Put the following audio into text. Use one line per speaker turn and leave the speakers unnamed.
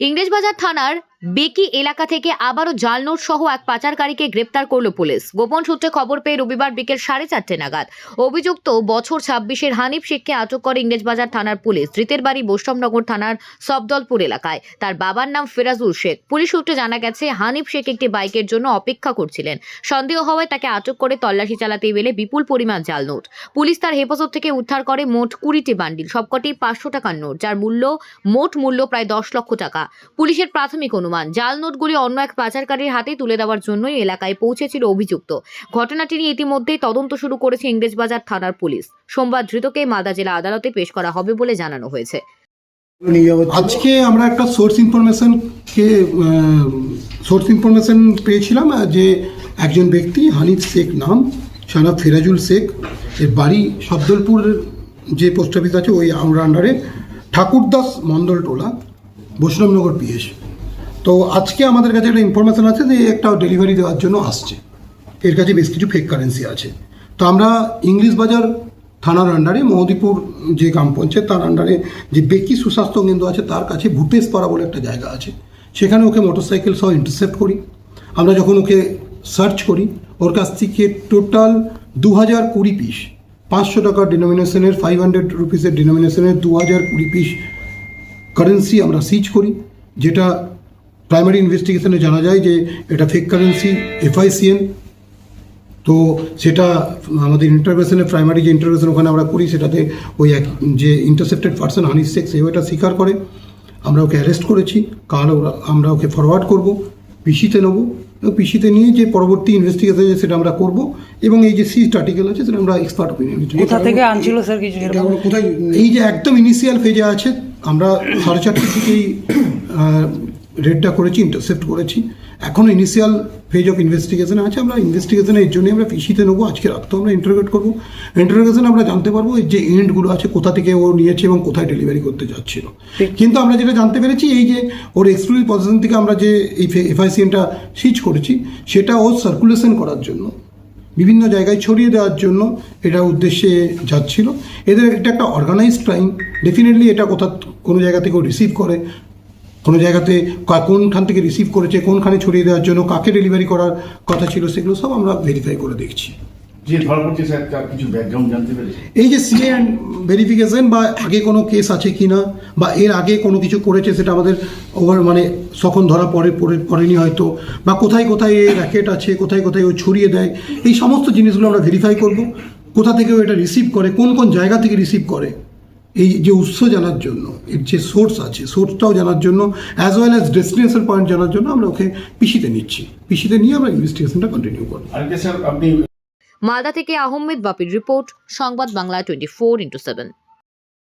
ইংরেজবাজার থানার বেকি এলাকা থেকে আবারও জাল নোট সহ এক পাচারকারীকে গ্রেপ্তার করল পুলিশ। গোপন সূত্রে খবর পেয়ে রবিবার বিকেল সাড়ে চারটে নাগাদ অভিযুক্ত বছর ছাব্বিশের হানিফ শেখকে আটক করে ইংরেজবাজার থানার পুলিশ, ধৃতের বাড়ি বৈষ্ণবনগর থানার সবদলপুর এলাকায়। তার বাবার নাম ফিরাজুল শেখ। পুলিশ সূত্রে জানা গেছে, হানিফ শেখ একটি বাইকের জন্য অপেক্ষা করছিলেন। সন্দেহ হওয়ায় তাকে আটক করে তল্লাশি চালাতে বেলে বিপুল পরিমাণ জাল নোট পুলিশ তার হেফাজত থেকে উদ্ধার করে মোট কুড়িটি বান্ডিল, সবকটি পাঁচশো টাকার নোট, যার মূল্য, মোট মূল্য প্রায় দশ লক্ষ টাকা। পুলিশের প্রাথমিক অনুমান জাল নোটগুলি অন্য এক পাচারকারীর হাতে তুলে দেওয়ার জন্যই এলাকায় পৌঁছেছিল অভিযুক্ত। ঘটনাটি নিয়ে ইতিমধ্যেই তদন্ত শুরু করেছে ইংরেজবাজার থানার পুলিশ। সোমবার ধৃতকে মালদা জেলা আদালতে পেশ করা হবে বলে জানানো হয়েছে।
আজকে আমরা একটা সোর্স ইনফরমেশনকে সোর্স ইনফরমেশন পেয়েছিলাম যে একজন ব্যক্তি হানিফ শেখ নাম সানা ফিরাজুল শেখ। এর বাড়ি শব্দলপুরের যে পোস্ট অফিস আছে, ওই আমরা আন্ডারে ঠাকুরদাস মন্ডল টোলা বৈষ্ণবনগর পিএস তো আজকে আমাদের কাছে একটা ইনফরমেশান আছে যে একটা ডেলিভারি দেওয়ার জন্য আসছে। এর কাছে বেশ কিছু ফেক কারেন্সি আছে। তো আমরা ইংলিশ বাজার থানার আন্ডারে মহদীপুর যে গ্রাম পঞ্চায়েত, তার আন্ডারে যে বেকি সুস্বাস্থ্য কেন্দ্র আছে, তার কাছে ভূতেশ পাড়া বলে একটা জায়গা আছে। সেখানে ওকে মোটরসাইকেল সহ ইন্টারসেপ্ট করি। আমরা যখন ওকে সার্চ করি, ওর কাছ থেকে টোটাল দু হাজার কুড়ি পিস পাঁচশো টাকার ডিনোমিনেশনের ফাইভ হান্ড্রেড রুপিসের ডিনোমিনেশনের দু হাজার কুড়ি পিস কারেন্সি আমরা সিজ করি, যেটা প্রাইমারি ইনভেস্টিগেশনে জানা যায় যে এটা ফেক কারেন্সি এফআইসিএন তো সেটা আমাদের ইন্টারভেশনে প্রাইমারি যে ইন্টারভেশন ওখানে আমরা করি সেটাতে ওই এক যে ইন্টারসেপ্টেড পার্সন হানিস শেখ সেও এটা স্বীকার করে। আমরা ওকে অ্যারেস্ট করেছি। কাল ওরা- আমরা ওকে ফরওয়ার্ড করব পিসিতে নেব। এবং পিসিতে নিয়ে যে পরবর্তী ইনভেস্টিগেশন আছে সেটা আমরা করব এবং এই যে সিস্ট আর্টিকেল আছে সেটা আমরা এক্সপার্ট ওপিনিয়ন
কোথা থেকে আনছিল স্যার কিছু
কোথায় এই যে একদম ইনিশিয়াল ফেজে আছে আমরা সাড়ে চারটে থেকেই রেডটা করেছি ইন্টারসেপ্ট করেছি। এখন ইনিশিয়াল ফেজ অফ ইনভেস্টিগেশনে আছে আমরা ইনভেস্টিগেশনে এর জন্যই আমরা পিসিতে নেব আজকে রাত্রেও আমরা ইন্টারোগেট করব। ইন্টারোগেশনে আমরা জানতে পারব এই যে এন্ডগুলো আছে কোথা থেকে ও নিয়েছে এবং কোথায় ডেলিভারি করতে যাচ্ছিল। কিন্তু আমরা যেটা জানতে পেরেছি এই যে ওর এক্সক্লুসিভ পজিশন থেকে আমরা যে এই এফআইসিএনটা সিজ করেছি সেটা ও সার্কুলেশন করার জন্য বিভিন্ন জায়গায় ছড়িয়ে দেওয়ার জন্য এটা উদ্দেশ্যে যাচ্ছিল। এদের এটা একটা অর্গানাইজড ক্রাইম ডেফিনেটলি এটা কোথা কোনো জায়গা থেকে রিসিভ করে কোনো জায়গাতে কোনখান থেকে রিসিভ করেছে কোনখানে ছড়িয়ে দেওয়ার জন্য কাকে ডেলিভারি করার কথা ছিল সেগুলো সব আমরা ভেরিফাই করে দেখছি। এই যে সিএ অ্যান্ড ভেরিফিকেশন বা আগে কোনো কেস আছে কি না বা এর আগে কোনো কিছু করেছে সেটা আমাদের ওভার মানে সখন ধরা পড়ে পড়ে- পড়েনি হয়তো বা কোথায় কোথায় এ র্যাকেট আছে কোথায় কোথায় ও ছড়িয়ে দেয় এই সমস্ত জিনিসগুলো আমরা ভেরিফাই করব। কোথা থেকে ও এটা রিসিভ করে কোন কোন জায়গা থেকে রিসিভ করে এই যে উৎস জানার জন্য এর যে সোর্স আছে সোর্সটাও জানার জন্য as well as destination point জানার জন্য আমরা ওকে পিসিতে নিচ্ছি। পিসিতে নিয়ে আমরা ইনভেস্টিগেশনটা কন্টিনিউ করব।
আরেকটা স্যার আপনি
মালদা থেকে আহমেদ বাপির রিপোর্ট সংবাদ Bangla twenty four into seven